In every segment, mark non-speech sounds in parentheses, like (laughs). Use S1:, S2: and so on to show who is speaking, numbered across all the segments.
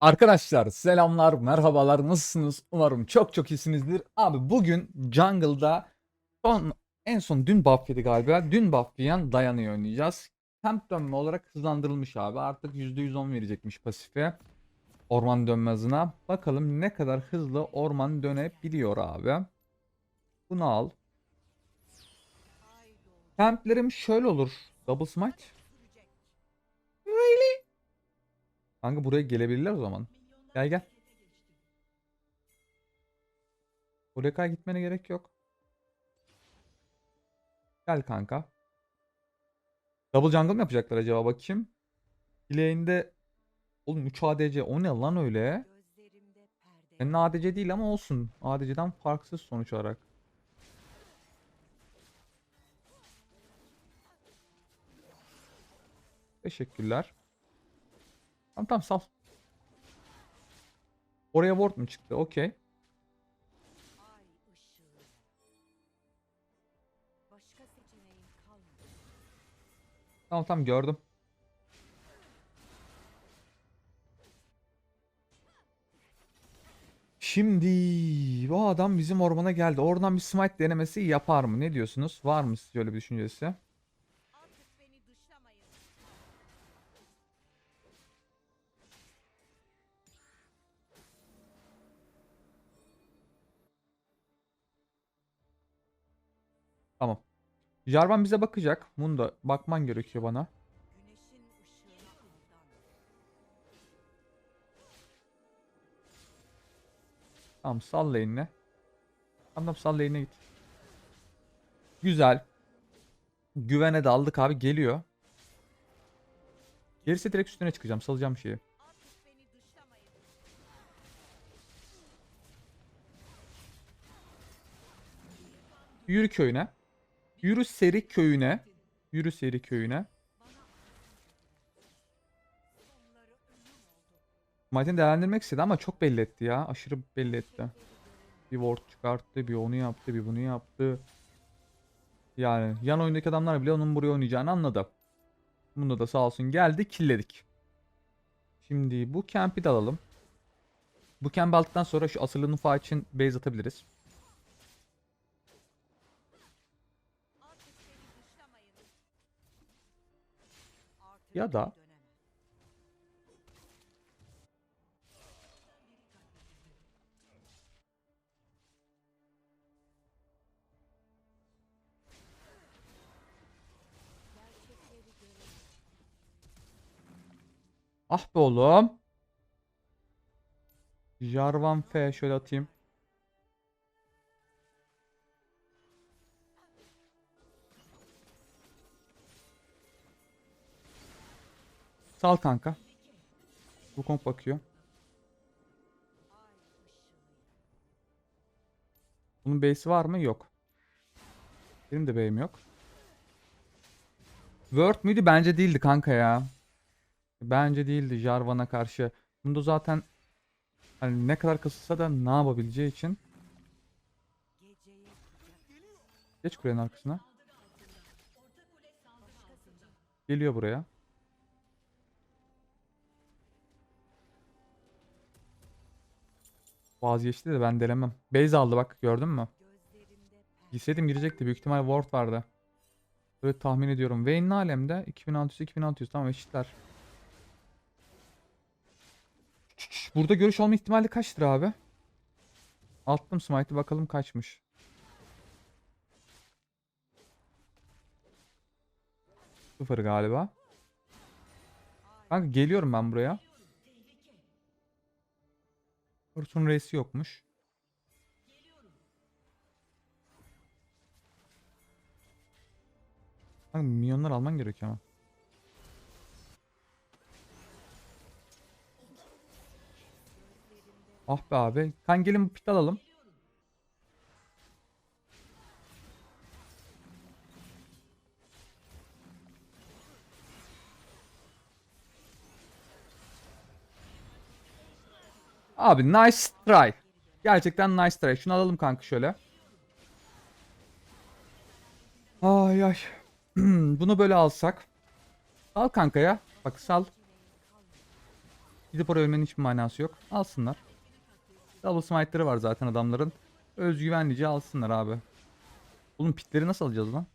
S1: Arkadaşlar selamlar, merhabalar, nasılsınız? Umarım çok çok iyisinizdir. Abi bugün Jungle'da son, en son dün buff yedi galiba. Dün buff yiyen Diana'yı oynayacağız. Temp dönme olarak hızlandırılmış abi. Artık %110 verecekmiş pasife. Orman dönme hızına. Bakalım ne kadar hızlı orman dönebiliyor abi. Bunu al. Templerim şöyle olur. Double smite. Kanka buraya gelebilirler o zaman. Gel gel. Buraya kadar gitmene gerek yok. Gel kanka. Double jungle mı yapacaklar acaba bakayım. Bileğinde Oğlum 3 ADC o ne lan öyle? Senin ADC değil ama olsun. ADC'den farksız sonuç olarak. Teşekkürler. Tamam tamam sal. Oraya ward mu çıktı? Okey. Tamam tamam gördüm. Şimdi bu adam bizim ormana geldi. Oradan bir smite denemesi yapar mı? Ne diyorsunuz? Var mı sizce öyle bir düşüncesi? Jarvan bize bakacak. Munda bakman gerekiyor bana. Tamam sal lane'ine. Tamam sal lane'ine git. Güzel. Güvene de aldık abi geliyor. Gerisi direkt üstüne çıkacağım. Salacağım şeyi. Yürü köyüne. Yürü seri köyüne. Yürü seri köyüne. Smite'ini değerlendirmek istedi ama çok belli etti ya. Aşırı belli etti. Bir ward çıkarttı, bir onu yaptı, bir bunu yaptı. Yani yan oyundaki adamlar bile onun buraya oynayacağını anladı. Bunda da sağ olsun geldi, killedik. Şimdi bu camp'i de alalım. Bu camp'i aldıktan sonra şu asırlı nufa için base atabiliriz. Ya da-. Ah be oğlum. Jarvan F şöyle atayım. Sal kanka. Wukong bakıyor.
S2: Ay ışığı.
S1: Bunun base'i var mı? Yok. Benim de B'im yok. Word müydü? Bence değildi kanka ya. Bence değildi Jarvan'a karşı. Bunda zaten hani ne kadar kısılsa da ne yapabileceği için. Geç kulenin arkasına. Geliyor buraya. Vazgeçti de ben denemem. Base aldı bak gördün mü? Gitseydim girecekti. Büyük ihtimal ward vardı. Böyle tahmin ediyorum. Vayne'in alemde 2600-2600 tamam eşitler. Burada görüş olma ihtimali kaçtır abi? Attım smite'ı bakalım kaçmış. Sıfır galiba. Kanka geliyorum ben buraya. Kurtun reisi yokmuş. Kanka milyonlar alman gerekiyor ama. Ah be abi. Kan gelin bu pit alalım. Abi nice try. Gerçekten nice try. Şunu alalım kanka şöyle. Ay ay. (clears throat) Bunu böyle alsak. Al kanka ya. Bak sal. Gidip oraya ölmenin hiçbir manası yok. Alsınlar. Double smite'ları var zaten adamların. Özgüvenlice alsınlar abi. Oğlum pitleri nasıl alacağız lan?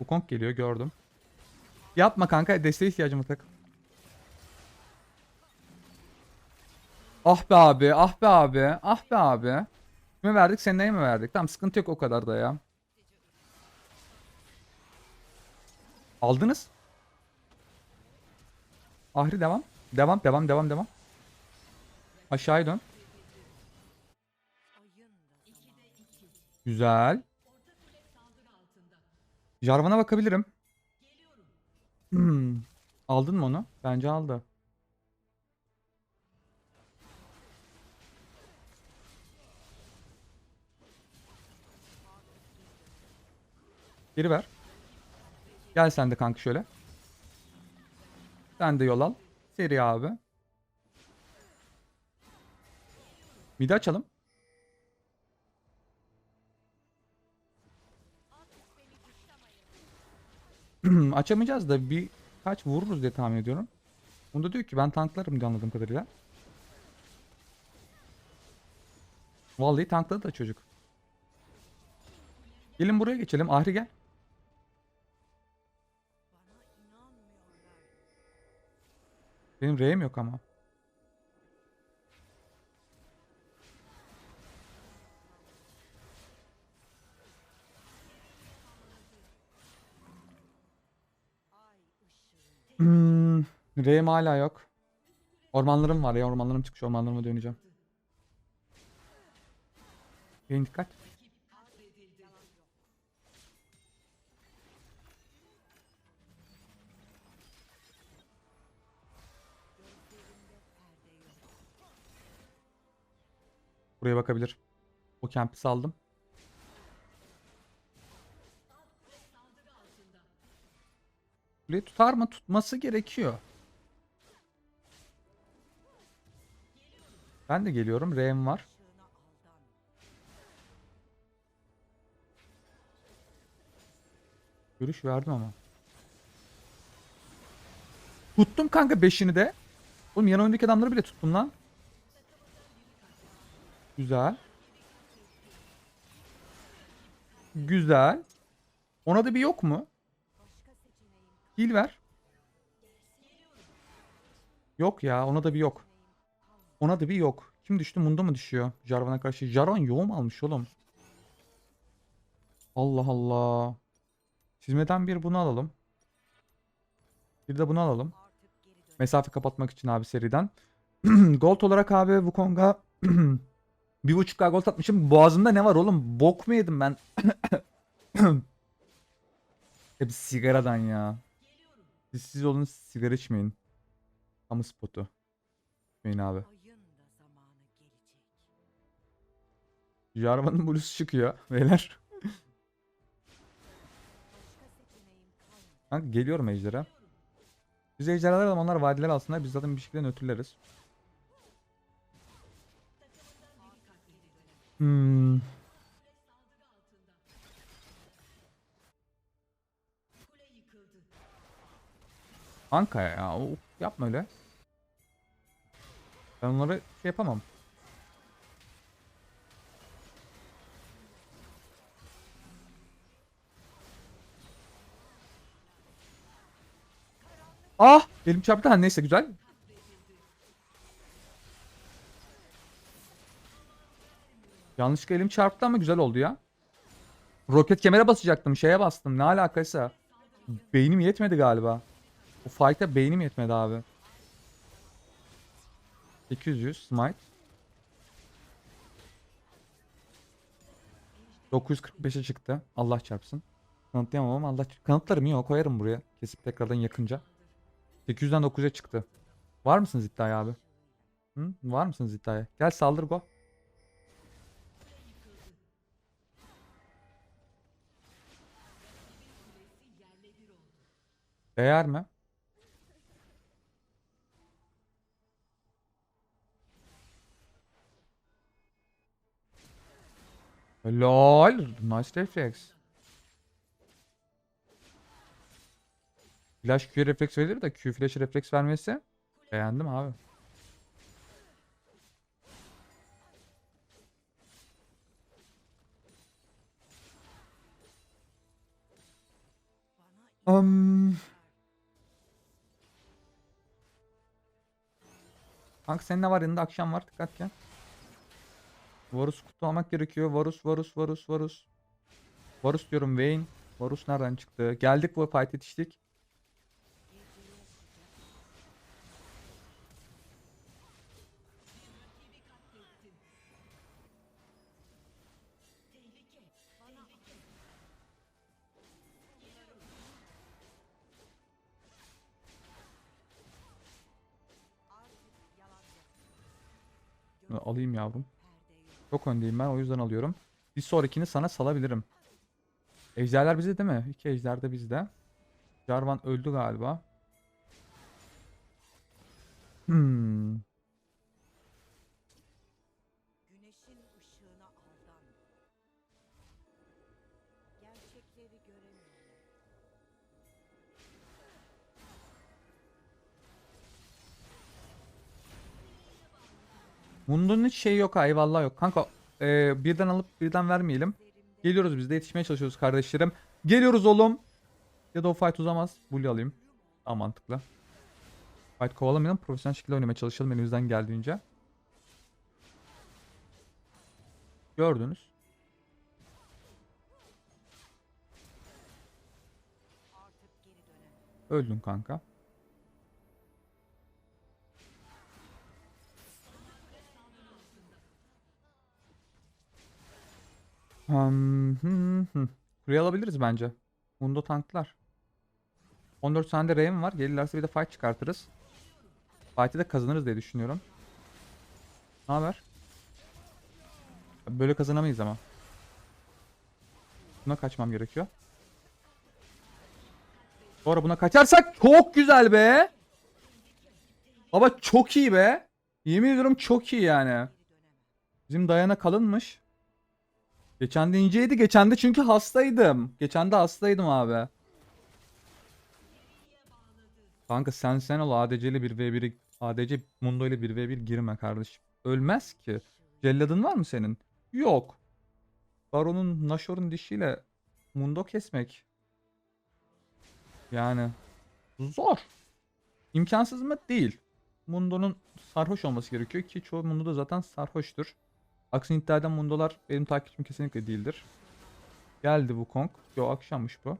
S1: Bu Kong geliyor gördüm. Yapma kanka desteğe ihtiyacım var. Ah be abi, ah be abi, ah be abi. Kime verdik, seneye mi verdik? Tamam sıkıntı yok o kadar da ya. Aldınız. Ahri devam. Devam, devam, devam, devam. Aşağıya dön. Güzel. Jarvan'a bakabilirim. Hmm. Aldın mı onu? Bence aldı. Geri ver. Gel sen de kanka şöyle. Sen de yol al. Seri abi. Midi açalım. (clears throat) Açamayacağız da bir kaç vururuz diye tahmin ediyorum. Bunda diyor ki ben tanklarım diye anladığım kadarıyla. Vallahi tankladı da çocuk. Gelin buraya geçelim. Ahri gel. Benim R'im yok ama. Hmm, R'im hala yok. Ormanlarım var ya ormanlarım çıkmış ormanlarıma döneceğim. Beyin dikkat. Buraya bakabilir. O camp'i saldım. Kuleyi tutar mı? Tutması gerekiyor. Ben de geliyorum. R'm var. Görüş verdim ama. Tuttum kanka 5'ini de. Oğlum yan oyundaki adamları bile tuttum lan. Güzel. Güzel. Ona da bir yok mu? Heal ver. Yok ya ona da bir yok. Ona da bir yok. Kim düştü? Mundo mu düşüyor? Jarvan'a karşı. Jarvan yoğum almış oğlum. Allah Allah. Çizmeden bir bunu alalım. Bir de bunu alalım. Mesafe kapatmak için abi seriden. (clears throat) Gold olarak abi Wukong'a (clears throat) bir buçuk gold atmışım. Boğazımda ne var oğlum? Bok mu yedim ben? (clears throat) Hep sigaradan ya. Siz, siz olun sigara içmeyin. Kamu spotu. İçmeyin abi.
S2: Da.
S1: Jarvan'ın blusu çıkıyor (laughs) beyler. Kanka geliyorum ejderha. Biz ejderhalar alalım onlar vadiler alsınlar. Biz zaten bir şekilde nötrleriz. Hmm. Kanka ya of, yapma öyle. Ben onları şey yapamam. Ah! Elim çarptı. Ha, neyse güzel. Yanlışlıkla elim çarptı ama güzel oldu ya. Roket kemere basacaktım. Şeye bastım. Ne alakaysa. Beynim yetmedi galiba. O fight'a beynim yetmedi abi. 800 smite. 945'e çıktı. Allah çarpsın. Kanıtlayamam ama Allah kanıtlarım yok koyarım buraya. Kesip tekrardan yakınca. 800'den 9'a çıktı. Var mısınız iddiaya abi? Hı? Var mısınız iddiaya? Gel saldır go. Değer mi? Lol. Nice reflex. Flash Q refleks verir de Q flash refleks vermesi beğendim abi. Um, Kanka senin ne var yanında akşam var dikkat gel. Varus kutu almak gerekiyor. Varus Varus Varus Varus. Varus diyorum Vayne. Varus nereden çıktı? Geldik bu fight yetiştik. Alayım yavrum. Çok öndeyim ben o yüzden alıyorum. Bir sonrakini sana salabilirim. Ejderler bizde değil mi? İki ejder de bizde. Jarvan öldü galiba. Hmm. Bunun hiç şey yok ha eyvallah yok. Kanka e, birden alıp birden vermeyelim. Geliyoruz biz de yetişmeye çalışıyoruz kardeşlerim. Geliyoruz oğlum. Ya da o fight uzamaz. Bully alayım. Daha mantıklı. Fight kovalamayalım. Profesyonel şekilde oynamaya çalışalım elimizden geldiğince. Gördünüz. Öldün kanka. Kuleyi alabiliriz bence. Mundo tanklar. 14 tane de Raven var. Gelirlerse bir de fight çıkartırız. Fight'i de kazanırız diye düşünüyorum. Ne haber? Böyle kazanamayız ama. Buna kaçmam gerekiyor. Sonra buna kaçarsak çok güzel be. Baba çok iyi be. Yemin ediyorum çok iyi yani. Bizim dayana kalınmış. Geçen de inceydi. Geçen de çünkü hastaydım. Geçen de hastaydım abi. Kanka sen sen ol ADC ile 1v1'i ADC Mundo ile 1v1 girme kardeşim. Ölmez ki. Celladın var mı senin? Yok. Baron'un Nashor'un dişiyle Mundo kesmek. Yani zor. İmkansız mı? Değil. Mundo'nun sarhoş olması gerekiyor ki çoğu Mundo da zaten sarhoştur. Aksini iddia eden Mundo'lar benim takipçim kesinlikle değildir. Geldi bu Kong. Yo akşammış bu.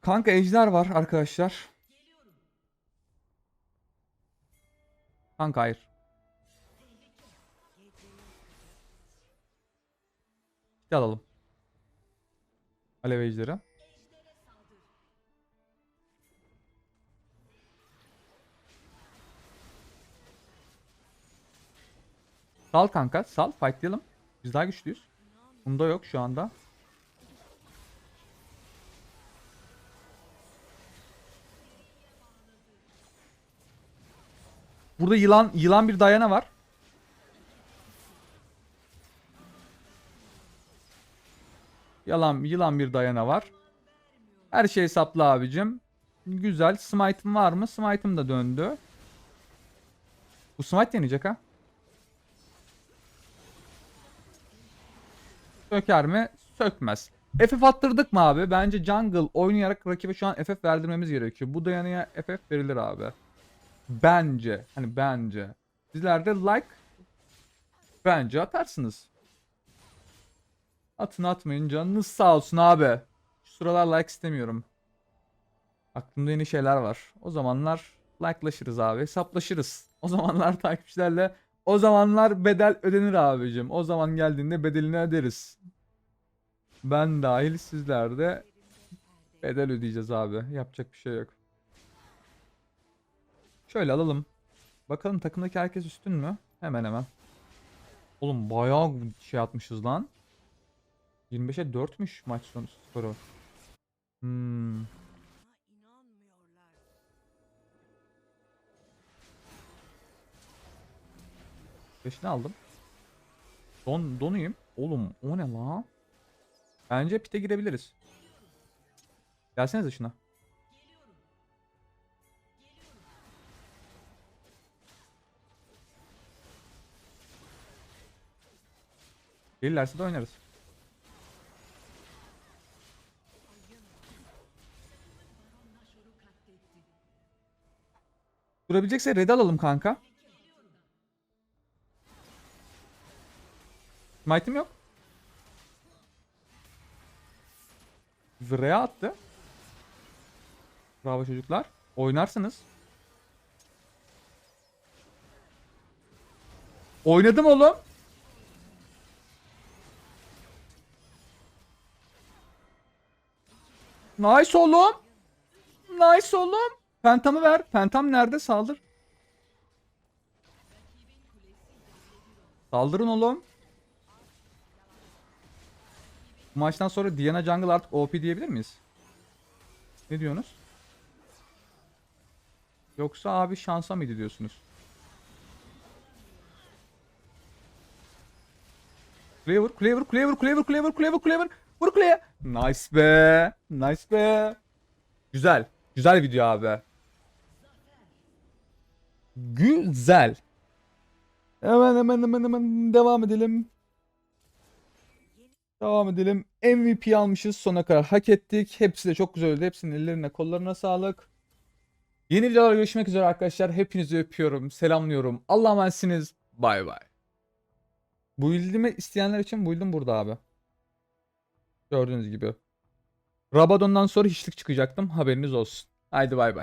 S1: Kanka ejder var arkadaşlar. Kanka hayır. Bir alalım. Alev ejderi. Sal kanka sal fightlayalım. Biz daha güçlüyüz. Bunda yok şu anda. Burada yılan yılan bir dayana var. Yalan yılan bir dayana var. Her şey hesaplı abicim. Güzel. Smite'ım var mı? Smite'ım da döndü. Bu smite yenecek ha. Söker mi? Sökmez. FF attırdık mı abi? Bence jungle oynayarak rakibe şu an FF verdirmemiz gerekiyor. Bu dayanıya FF verilir abi. Bence. Hani bence. Sizler de like bence atarsınız. Atın atmayın canınız sağ olsun abi. Şu sıralar like istemiyorum. Aklımda yeni şeyler var. O zamanlar like'laşırız abi. Hesaplaşırız. O zamanlar (laughs) takipçilerle o zamanlar bedel ödenir abicim. O zaman geldiğinde bedelini öderiz. Ben dahil sizler de bedel ödeyeceğiz abi. Yapacak bir şey yok. Şöyle alalım. Bakalım takımdaki herkes üstün mü? Hemen hemen. Oğlum bayağı şey atmışız lan. 25'e 4'müş maç sonu skoru. Hmm. Beşini aldım. Don, donuyum. Oğlum o ne la? Bence pite girebiliriz. Gelsenize şuna. Gelirlerse de oynarız. Durabilecekse red alalım kanka. Smite'im yok. Zırhaya attı. Bravo çocuklar. Oynarsınız. Oynadım oğlum. Nice oğlum. Nice oğlum. Pentamı ver. Pentam nerede? Saldır. Saldırın oğlum. Maçtan sonra Diana Jungle artık OP diyebilir miyiz? Ne diyorsunuz? Yoksa abi şansa mıydı diyorsunuz? Kuleye vur, kuleye vur, kuleye vur, kuleye vur, kuleye. Nice be. Nice be. Güzel. Güzel video abi. Güzel. Hemen hemen hemen hemen devam edelim. Devam edelim. MVP almışız. Sona kadar hak ettik. Hepsi de çok güzel oldu. Hepsinin ellerine kollarına sağlık. Yeni videolarda görüşmek üzere arkadaşlar. Hepinizi öpüyorum. Selamlıyorum. Allah'a emanetsiniz. Bay bay. Build'imi isteyenler için build'im burada abi. Gördüğünüz gibi. Rabadon'dan sonra hiçlik çıkacaktım. Haberiniz olsun. Haydi bay bay.